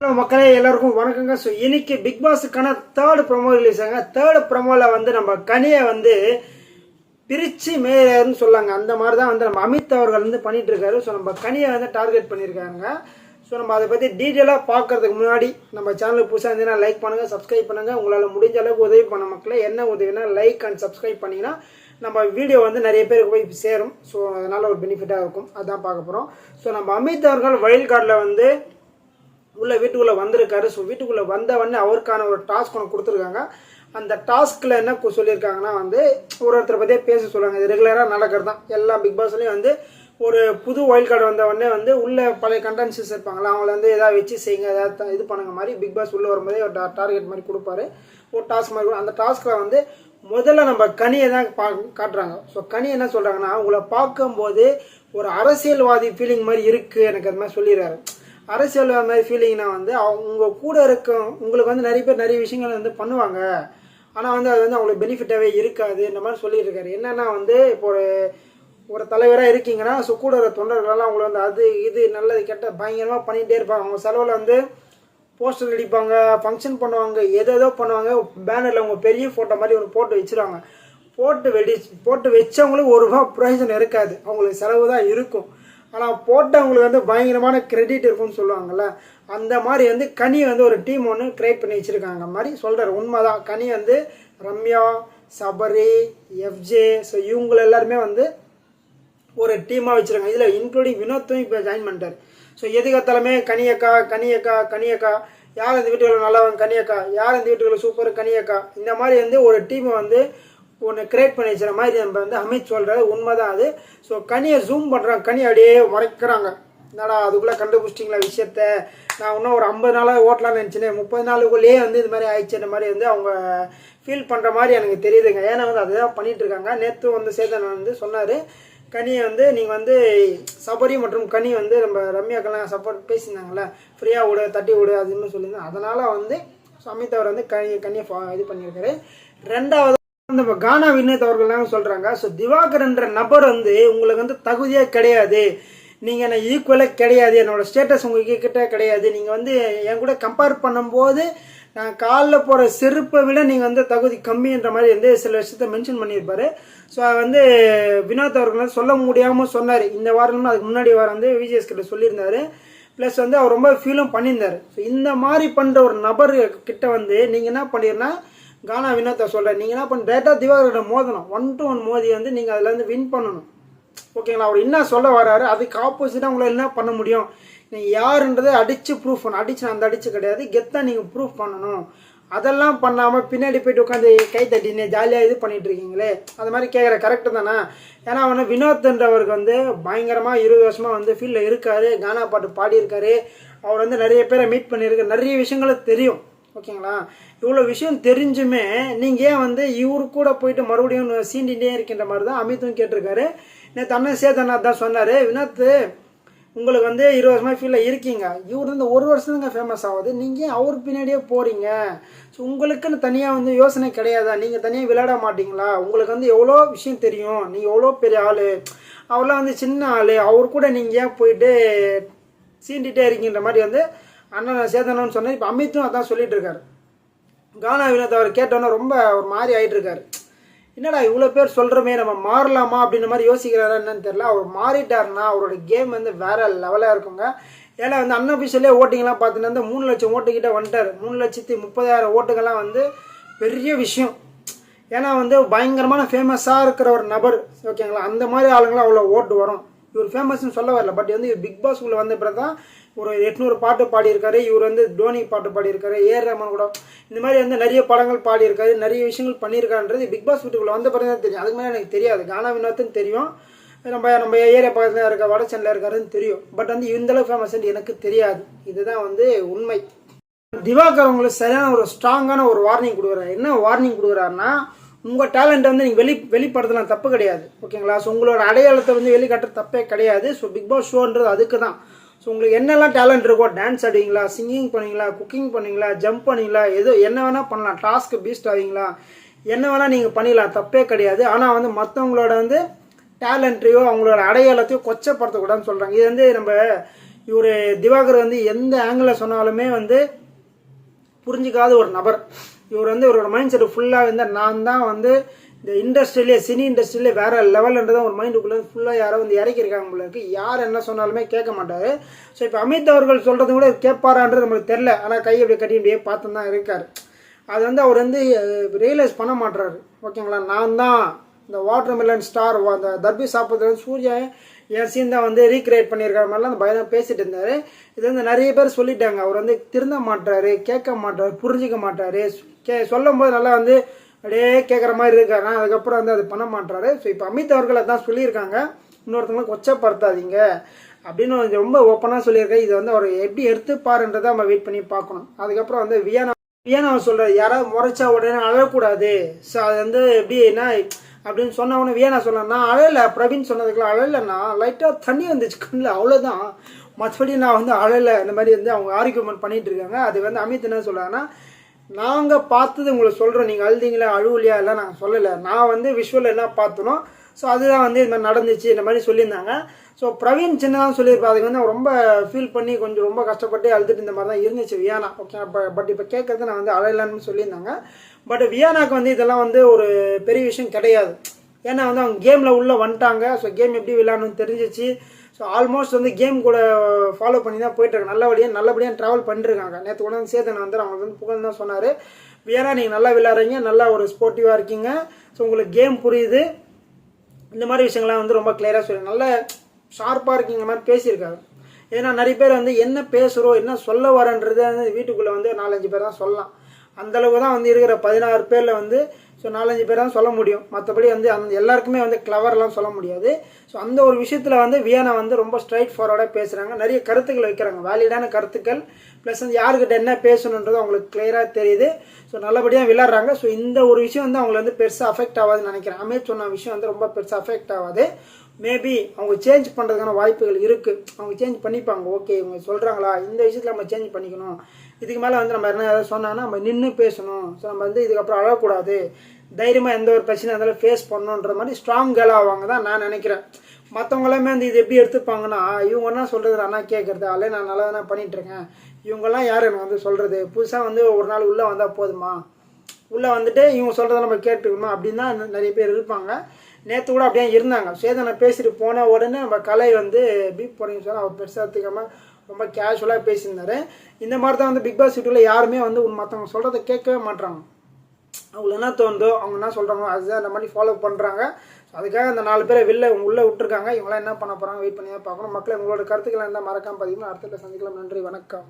மக்களே எல்லாருக்கும் வணக்கங்க. ஸோ இன்னைக்கு பிக் பாஸுக்கான தேர்ட் ப்ரமோ ரிலீஸ் ஆங்க தேர்ட் ப்ரோமோவில் வந்து நம்ம கனியை வந்து பிரித்து மேயர்னு சொல்லாங்க. அந்த மாதிரி தான் வந்து நம்ம அமித் அவர்கள் வந்து பண்ணிட்டு இருக்காரு ஸோ நம்ம கனியை வந்து டார்கெட் பண்ணியிருக்காங்க ஸோ நம்ம அதை பற்றி டீட்டெயிலாக பார்க்கறதுக்கு முன்னாடி நம்ம சேனலுக்கு புதுசாக இருந்தீங்கன்னா லைக் பண்ணுங்கள் சப்ஸ்கிரைப் பண்ணுங்கள் உங்களால் முடிஞ்ச அளவுக்கு உதவி பண்ண மக்களே என்ன உதவினா லைக் அண்ட் சப்ஸ்கிரைப் பண்ணிங்கன்னா நம்ம வீடியோ வந்து நிறைய பேருக்கு போய் சேரும். ஸோ அதனால் ஒரு பெனிஃபிட்டாக இருக்கும். அதான் பார்க்க போகிறோம் ஸோ நம்ம அமித் அவர்கள் வயல் கார்டில் வந்து உள்ள வீட்டுக்குள்ளே வந்திருக்காரு. ஸோ வீட்டுக்குள்ளே வந்தவொடனே அவருக்கான ஒரு டாஸ்க் ஒன்று கொடுத்துருக்காங்க. அந்த டாஸ்கில் என்ன சொல்லியிருக்காங்கன்னா வந்து ஒரு ஒருத்தரை பற்றியே பேச சொல்லுவாங்க. இது ரெகுலராக நடக்கிறது தான். எல்லா பிக் பாஸ்லேயும் வந்து ஒரு புது ஒயில் கார்டு வந்தவொடனே வந்து உள்ளே பழைய கண்டென்சஸ் இருப்பாங்களா அவங்கள வந்து எதாவது வச்சு செய்யுங்க ஏதாவது இது பண்ணுங்க மாதிரி பிக் பாஸ் உள்ளே வரும்போதே ஒரு டார்கெட் மாதிரி கொடுப்பாரு. ஒரு டாஸ்க் மாதிரி கொடு- அந்த டாஸ்கில் வந்து முதல்ல நம்ம கனியை தான் பா காட்டுறாங்க. ஸோ கனி என்ன சொல்கிறாங்கன்னா உங்களை பார்க்கும்போது ஒரு அரசியல்வாதி ஃபீலிங் மாதிரி இருக்குது எனக்கு அது மாதிரி சொல்லிடுறாரு. அரசியல் மாதிரி ஃபீலிங்னா வந்து அவங்க கூட இருக்க உங்களுக்கு வந்து நிறைய பேர் நிறைய விஷயங்கள் வந்து பண்ணுவாங்க. ஆனால் வந்து அது வந்து அவங்களுக்கு பெனிஃபிட்டாகவே இருக்காது இந்த மாதிரி சொல்லியிருக்காரு என்னன்னா வந்து இப்போ ஒரு ஒரு தலைவராக இருக்கீங்கன்னா ஸோ கூட இருக்கிற தொண்டர்களெல்லாம் அவங்களை வந்து அது இது நல்லது கெட்ட பயங்கரமாக பண்ணிகிட்டே இருப்பாங்க. அவங்க செலவில் வந்து போஸ்டர் அடிப்பாங்க ஃபங்க்ஷன் பண்ணுவாங்க எதோ பண்ணுவாங்க பேனரில் அவங்க பெரிய ஃபோட்டோ மாதிரி ஒரு போட்டு வச்சிருவாங்க. போட்டு வெடி போட்டு வச்சவங்களுக்கு ஒரு ரூபா பிரயோஜனம் இருக்காது. அவங்களுக்கு செலவு தான் இருக்கும். ஆனால் போட்டவங்களுக்கு வந்து பயங்கரமான கிரெடிட் இருக்கும்னு சொல்லுவாங்கல்ல அந்த மாதிரி வந்து கனி வந்து ஒரு டீம் ஒன்று கிரியேட் பண்ணி வச்சுருக்காங்க. மாதிரி சொல்கிறார் உண்மைதான். கனி வந்து ரம்யா சபரி எஃப்ஜே ஸோ இவங்க எல்லாருமே வந்து ஒரு டீமாக வச்சுருக்காங்க. இதில் இன்க்ளூடிங் வினோத்தும் இப்போ ஜாயின் பண்ணிட்டார். ஸோ எதுக்கத்தாலுமே கனியக்கா கனியக்கா கனியக்கா யார் இந்த வீட்டுக்குள்ள நல்லவன்? கனியக்கா யார் இந்த வீட்டுக்குள்ள சூப்பர் கனியக்கா இந்த மாதிரி வந்து ஒரு டீமை வந்து ஒன்று கிரியேட் பண்ணி வச்சுற மாதிரி நம்ம வந்து அமித் சொல்கிறது உண்மைதான் அது. ஸோ கனியை ஜூம் பண்ணுறாங்க கனி அப்படியே மறைக்கிறாங்க என்னடா அதுக்குள்ளே கண்டுபிடிச்சிட்டிங்களா விஷயத்த? நான் இன்னும் ஒரு ஐம்பது நாளாக ஓட்டலாம்னு நினச்சினேன் முப்பது நாளுக்குள்ளேயே வந்து இது மாதிரி ஆயிடுச்சுன்ற மாதிரி வந்து அவங்க ஃபீல் பண்ணுற மாதிரி எனக்கு தெரியுதுங்க. ஏன்னா வந்து அதுதான் பண்ணிகிட்டு இருக்காங்க. நேற்று வந்து சேதன் வந்து சொன்னார் கனியை வந்து நீங்கள் வந்து சபரி மற்றும் கனி வந்து நம்ம ரம்யாக்கெல்லாம் சப்போர்ட் பேசியிருந்தாங்களே ஃப்ரீயாக விடு தட்டி விடு அதுன்னு சொல்லியிருந்தேன் அதனால் வந்து அமித் அவர் வந்து கனி கனியை ஃபா- இது பண்ணியிருக்காரு. ரெண்டாவது அந்த கானா வினோத் அவர்கள்லாம் சொல்கிறாங்க ஸோ திவாகர்ன்ற நபர் வந்து உங்களுக்கு வந்து தகுதியாக கிடையாது. நீங்கள் என்ன ஈக்குவலாக கிடையாது. என்னோட ஸ்டேட்டஸ் உங்களுக்கு கிட்டே கிடையாது. நீங்கள் வந்து என் கூட கம்பேர் பண்ணும்போது நான் காலில் போகிற செருப்பை விட நீங்கள் வந்து தகுதி கம்மின்ற மாதிரி வந்து சில விஷயத்த மென்ஷன் பண்ணியிருப்பாரு. ஸோ வந்து வினோத் அவர்கள் சொல்ல முடியாமல் சொன்னார். இந்த வாரம் அதுக்கு முன்னாடி வாரம் வந்து விஜிஎஸ் கிட்ட சொல்லியிருந்தாரு. ப்ளஸ் வந்து அவர் ரொம்ப ஃபீலும் பண்ணியிருந்தார். ஸோ இந்த மாதிரி பண்ணுற ஒரு நபர் கிட்ட வந்து நீங்கள் என்ன பண்ணிருன்னா கானா வினத்தை சொல்கிறேன் நீங்கள் என்ன பண்ண டேட்டா திவாகரோட மோதணும். ஒன் டு ஒன் மோதி வந்து நீங்கள் அதில் வந்து வின் பண்ணணும். ஓகேங்களா அவர் என்ன சொல்ல வராரு அதுக்கு ஆப்போசிட்டாக உங்களை என்ன பண்ண முடியும்? நீங்கள் யாருன்றதை அடித்து ப்ரூஃப் பண்ணணும். அடிச்சு நான் அந்த அடிச்சு கிடையாது. கெத்தாக நீங்கள் ப்ரூஃப் பண்ணணும். அதெல்லாம் பண்ணாமல் பின்னாடி போயிட்டு உட்காந்து கை தட்டின்னு ஜாலியாக இது பண்ணிட்டு இருக்கீங்களே? அது மாதிரி கேட்குற கரெக்டு தானே? ஏன்னா வந்து வினோத்ன்றவருக்கு வந்து பயங்கரமாக இருபது வருஷமாக வந்து ஃபீல்டில் இருக்காரு. கானா பாட்டு பாடியிருக்காரு. அவர் வந்து நிறைய பேரை மீட் பண்ணியிருக்காரு. நிறைய விஷயங்களும் தெரியும். ஓகேங்களா? இவ்வளோ விஷயம் தெரிஞ்சுமே நீங்கள் ஏன் வந்து இவரு கூட போயிட்டு மறுபடியும் சீண்டிகிட்டே இருக்கின்ற மாதிரி தான் அமித்தும் கேட்டிருக்காரு. நேற்று அண்ணன் சேதநாத் தான் சொன்னார் வினாத் உங்களுக்கு வந்து இருபது வருஷமாக ஃபீலில் இருக்கீங்க. இவர் வந்து ஒரு வருஷம் தாங்க ஃபேமஸ் ஆகுது நீங்கள் அவர் பின்னாடியே போகிறீங்க ஸோ உங்களுக்குன்னு தனியாக வந்து யோசனை கிடையாதா? நீங்கள் தனியாக விளையாட மாட்டிங்களா? உங்களுக்கு வந்து எவ்வளோ விஷயம் தெரியும்? நீங்கள் எவ்வளோ பெரிய ஆள்? அவர்லாம் வந்து சின்ன ஆள். அவர் கூட நீங்கள் ஏன் போயிட்டு சீண்டிகிட்டே இருக்கின்ற மாதிரி வந்து அண்ணன் சேதனம்னு சொன்னேன். இப்போ அமித்தும் அதான் சொல்லிட்டு இருக்காரு கானா வினோத் அவர் கேட்டோன்னே ரொம்ப ஒரு மாதிரி ஆயிட்டு இருக்காரு என்னடா இவ்வளோ பேர் சொல்கிறோமே நம்ம மாறலாமா அப்படின்ற மாதிரி யோசிக்கிறாரா என்னன்னு தெரியல. அவர் மாறிட்டாருன்னா அவரோட கேம் வந்து வேற லெவலாக இருக்குங்க. ஏன்னா வந்து அன்அஃபிஷியலே ஓட்டிங்லாம் பார்த்தீங்கன்னா வந்து மூணு லட்சம் ஓட்டுக்கிட்ட வந்துட்டார். மூணு லட்சத்தி முப்பதாயிரம் ஓட்டுகள்லாம் வந்து பெரிய விஷயம். ஏன்னா வந்து பயங்கரமான ஃபேமஸாக இருக்கிற ஒரு நபர் ஓகேங்களா அந்த மாதிரி ஆளுங்களாம் அவ்வளோ ஓட்டு வரும். இவர் ஃபேமஸ்னு சொல்ல வரல பட் வந்து பிக் பாஸ் உள்ள வந்த பிறகு தான் ஒரு எட்நூறு பாட்டு பாடியிருக்காரு. இவர் வந்து தோனி பாட்டு பாடியிருக்காரு. ஏஆர் ரஹ்மான் கூட. இந்த மாதிரி வந்து நிறைய படங்கள் பாடியிருக்காரு. நிறைய விஷயங்கள் பண்ணியிருக்காருன்றது பிக் பாஸ் வீட்டுக்குள்ள வந்த பிறகு தான் தெரியும். அதுக்கு மேலே எனக்கு தெரியாது. கானா வினோத்துன்னு தெரியும். நம்ம நம்ம ஏரியா பக்கத்தில் இருக்க வட சென்னையில் இருக்காருன்னு தெரியும். பட் வந்து இந்தளவு ஃபேமஸ் எனக்கு தெரியாது. இதுதான் வந்து உண்மை. திவாகர் உங்களுக்கு சரியான ஒரு ஸ்ட்ராங்கான ஒரு வார்னிங் கொடுக்குறாரு. என்ன வார்னிங் கொடுக்குறாருன்னா உங்கள் டேலண்ட்டை வந்து நீங்கள் வெளி வெளிப்படுத்தலாம். தப்பு கிடையாது. ஓகேங்களா ஸோ உங்களோட அடையாளத்தை வந்து வெளிக்காட்டுற தப்பே கிடையாது. ஸோ பிக் பாஸ் ஷோன்றது அதுக்கு தான் ஸோ உங்களுக்கு என்னெல்லாம் டேலண்ட் இருக்கோ டான்ஸ் ஆடுவீங்களா சிங்கிங் பண்ணுவீங்களா குக்கிங் பண்ணுவீங்களா ஜம்ப் பண்ணுவீங்களா எது என்ன வேணால் பண்ணலாம். டாஸ்க்கு பீஸ்ட் ஆவீங்களா? என்ன வேணால் நீங்கள் பண்ணிடலாம். தப்பே கிடையாது. ஆனால் வந்து மற்றவங்களோட வந்து டேலண்ட்டையோ அவங்களோட அடையாளத்தையோ கொச்சப்படுத்தக்கூடாதுன்னு சொல்கிறாங்க இது வந்து நம்ம இவர் திவாகர் வந்து எந்த ஆங்கிளில் சொன்னாலுமே வந்து புரிஞ்சிக்காத ஒரு நபர். இவர் வந்து இவரோட மைண்ட் செட் ஃபுல்லாக வந்து நான் தான் வந்து இந்த இண்டஸ்ட்ரியிலே சினி இண்டஸ்ட்ரியிலே வேற லெவல்ன்றத ஒரு மைண்டுக்குள்ளே ஃபுல்லாக யாரோ வந்து இறக்கியிருக்காங்க போல யார் என்ன சொன்னாலுமே கேட்க மாட்டார். ஸோ இப்போ அமித் அவர்கள் சொல்கிறது கூட கேட்பாரான்றது நம்மளுக்கு தெரில ஆனால் கை அப்படி கட்டி அப்படியே பார்த்து தான் இருக்கார். அது வந்து அவர் வந்து ரியலைஸ் பண்ண மாட்டுறாரு ஓகேங்களா? நான் தான் இந்த வாட்டர் மெலன் ஸ்டார் அந்த தர்பி சாப்பிட்றது சூர்யா என் சீன் தான் வந்து ரீக்ரியேட் பண்ணியிருக்கிற மாதிரிலாம் அந்த பயம் பேசிட்டு இருந்தார். இது வந்து நிறைய பேர் சொல்லிட்டாங்க. அவர் வந்து திருந்த மாட்டாரு கேட்க மாட்டார் புரிஞ்சிக்க மாட்டார் கே சொல்லும் போது நல்லா வந்து அப்படியே கேட்குற மாதிரி இருக்காங்க. அதுக்கப்புறம் வந்து அது பண்ண மாட்டாரு ஸோ இப்போ அமித் அவர்கள் அதான் சொல்லியிருக்காங்க. இன்னொருத்தவங்களை கொச்சப்படுத்தாதீங்க. அப்படின்னு ரொம்ப ஓப்பனாக சொல்லியிருக்கேன் இதை வந்து அவர் எப்படி எடுத்துப்பாருன்றதை நம்ம வெயிட் பண்ணி பார்க்கணும். அதுக்கப்புறம் வந்து வியானா வியானா சொல்கிறார் யாராவது முறைச்சா உடனே அழக்கூடாது. ஸோ அது வந்து எப்படின்னா அப்படின்னு சொன்ன உடனே வியானா சொன்னேன் நான் அழலை. பிரவீன் சொன்னதுக்குலாம் அழலைன்னா லைட்டாக தண்ணி வந்துச்சு கண்ணில். அவ்வளோதான் மற்றபடி நான் வந்து அழலை. இந்த மாதிரி வந்து அவங்க ஆர்கியூமெண்ட் பண்ணிட்டு இருக்காங்க. அது வந்து அமித் என்ன சொல்கிறாங்கன்னா நாங்கள் பார்த்தது உங்களுக்கு சொல்கிறோம் நீங்கள் அழுதிங்களா அழுவலையா எல்லாம் நாங்கள் சொல்லலை. நான் வந்து விஷுவலில் என்ன பார்த்தனோ ஸோ அதுதான் வந்து இந்த மாதிரி நடந்துச்சு இந்த மாதிரி சொல்லியிருந்தாங்க. ஸோ பிரவீன் சின்னதான் சொல்லியிருப்பா அதுக்கு வந்து ரொம்ப ஃபீல் பண்ணி கொஞ்சம் ரொம்ப கஷ்டப்பட்டு அழுதுட்டு இந்த மாதிரி தான் இருந்துச்சு வியானா. ஓகே பட் இப்போ கேட்குறது நான் வந்து அழலன்னு சொல்லியிருந்தாங்க. பட் வியானாக்கு வந்து இதெல்லாம் வந்து ஒரு பெரிய விஷயம் கிடையாது. ஏன்னா வந்து அவங்க கேமில் உள்ளே வந்துட்டாங்க. ஸோ கேம் எப்படி விளையாடணும்னு தெரிஞ்சிச்சு. ஸோ ஆல்மோஸ்ட் வந்து கேம் கூட ஃபாலோ பண்ணி தான் போயிட்டுருக்காங்க நல்லபடியாக நல்லபடியாக ட்ராவல் பண்ணிருக்காங்க. நேற்று கூட வந்து சேதன் வந்து அவங்க வந்து புகழ் தான் சொன்னார். வியரா நீங்கள் நல்லா விளையாடுறீங்க. நல்லா ஒரு ஸ்போர்ட்டிவாக இருக்கீங்க. ஸோ உங்களுக்கு கேம் புரியுது. இந்த மாதிரி விஷயங்கள்லாம் வந்து ரொம்ப கிளியராக சொல்லி நல்ல ஷார்ப்பாக இருக்கீங்க மாதிரி பேசியிருக்காரு. ஏன்னா நிறைய பேர் வந்து என்ன பேசுகிறோம் என்ன சொல்ல வரன்றதை வந்து வீட்டுக்குள்ளே வந்து நாலஞ்சு பேர் தான் சொல்லலாம். அந்தளவுக்கு தான் வந்து இருக்கிற பதினாறு பேரில் வந்து ஸோ நாலஞ்சு பேர் தான் சொல்ல முடியும். மற்றபடி வந்து அந்த எல்லாருக்குமே வந்து கிளவர்லாம் சொல்ல முடியாது. ஸோ அந்த ஒரு விஷயத்தில் வந்து வியானா வந்து ரொம்ப ஸ்ட்ரைட் ஃபார்வர்டாக பேசுகிறாங்க நிறைய கருத்துக்கள் வைக்கிறாங்க. வேலிடான கருத்துக்கள் ப்ளஸ் வந்து யாருக்கிட்ட என்ன பேசணுன்றது அவங்களுக்கு கிளியராக தெரியுது. ஸோ நல்லபடியாக விளாட்றாங்க ஸோ இந்த ஒரு விஷயம் வந்து அவங்களை வந்து பெருசாக அஃபெக்ட் ஆகாதுன்னு நினைக்கிறேன். அமேத் சொன்ன விஷயம் வந்து ரொம்ப பெருசாக அஃபெக்ட் ஆகாது மேபி அவங்க சேஞ்ச் பண்ணுறதுக்கான வாய்ப்புகள் இருக்குது அவங்க சேஞ்ச் பண்ணிப்பாங்க. ஓகே இவங்க சொல்கிறாங்களா இந்த விஷயத்தில் நம்ம சேஞ்ச் பண்ணிக்கணும். இதுக்கு மேலே வந்து நம்ம என்ன ஏதாவது சொன்னாங்கன்னா நம்ம நின்று பேசணும். ஸோ நம்ம வந்து இதுக்கப்புறம் அழக்கூடாது தைரியமாக எந்த ஒரு பிரச்சனை இருந்தாலும் ஃபேஸ் பண்ணணுன்ற மாதிரி ஸ்ட்ராங் கேர்ள் ஆவாங்க தான் நான் நினைக்கிறேன். மற்றவங்களாமே வந்து இது எப்படி எடுத்துப்பாங்கன்னா இவங்க என்ன சொல்கிறது நான் கேட்குறது அல்ல நான் நல்லா தானே பண்ணிகிட்ருக்கேன் இவங்கெல்லாம் யார் எனக்கு வந்து சொல்கிறது புதுசாக வந்து ஒரு நாள் உள்ளே வந்தால் போதுமா? உள்ளே வந்துட்டு இவங்க சொல்கிறத நம்ம கேட்டுக்கணுமா? அப்படின்னு தான் நிறைய பேர் இருப்பாங்க. நேற்று கூட அப்படியே இருந்தாங்க. சேதனை பேசிட்டு போன உடனே நம்ம கலை வந்து பீப் போறீங்கன்னு சொன்னால் அவர் பெருசாக எடுத்துக்காமல் ரொம்ப கேஷுவலாக பேசியிருந்தாரு. இந்த மாதிரி தான் வந்து பிக் பாஸ் வீட்டில் யாருமே வந்து மற்றவங்க சொல்கிறத கேட்கவே மாட்றாங்க. அவங்களுக்கு என்ன தோணுதோ அவங்க என்ன சொல்கிறாங்களோ அதுதான் இந்த மாதிரி ஃபாலோ பண்ணுறாங்க ஸோ அதுக்காக அந்த நாலு பேரை வெளில உள்ளே விட்டுருக்காங்க. இவங்களாம் என்ன பண்ண போகிறாங்க வெயிட் பண்ணி தான் பார்க்கணும். மக்களை உங்களோட கருத்துக்கள் இருந்தால் மறக்காம பார்த்தீங்கன்னா அடுத்த சந்திக்கலாம். நன்றி வணக்கம்.